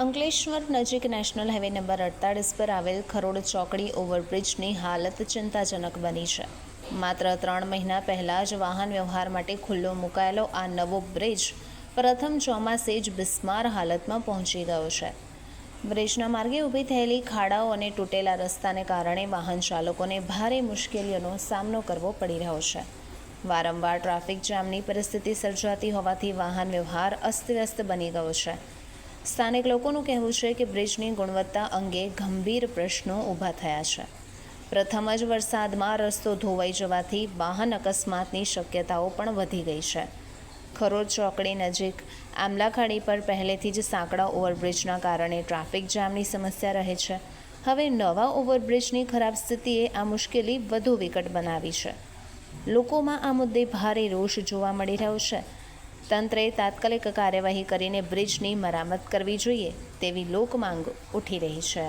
અંકલેશ્વર નજીક national highway number અડતાળીસ પર આવેલ ખરોડ ચોકડી ઓવરબ્રિજની હાલત ચિંતાજનક બની છે. માત્ર ત્રણ મહિના પહેલાં જ વાહન વ્યવહાર માટે ખુલ્લો મુકાયેલો આ નવો બ્રિજ પ્રથમ ચોમાસે જ બિસ્માર હાલતમાં પહોંચી ગયો છે. બ્રિજના માર્ગે ઊભી થયેલી ખાડાઓ અને તૂટેલા રસ્તાને કારણે વાહન ચાલકોને ભારે મુશ્કેલીઓનો સામનો કરવો પડી રહ્યો છે. વારંવાર ટ્રાફિક જામની પરિસ્થિતિ સર્જાતી હોવાથી વાહન વ્યવહાર અસ્તવ્યસ્ત બની ગયો છે. સ્થાનિક લોકોનું કહેવું છે કે બ્રિજની ગુણવત્તા અંગે ગંભીર પ્રશ્નો ઊભા થયા છે. પ્રથમ જ વરસાદમાં રસ્તો ધોવાઈ જવાથી વાહન અકસ્માતની શક્યતાઓ પણ વધી ગઈ છે. ખરોડ ચોકડી નજીક આમલાખાડી પર પહેલેથી જ સાંકડા ઓવરબ્રિજના કારણે ટ્રાફિક જામની સમસ્યા રહે છે. હવે નવા ઓવરબ્રિજની ખરાબ સ્થિતિએ આ મુશ્કેલી વધુ વિકટ બનાવી છે. લોકોમાં આ મુદ્દે ભારે રોષ જોવા મળી રહ્યો છે. તંત્રે તાત્કાલિક કાર્યવાહી કરીને બ્રિજની મરામત કરવી જોઈએ તેવી લોકમાંગ ઉઠી રહી છે.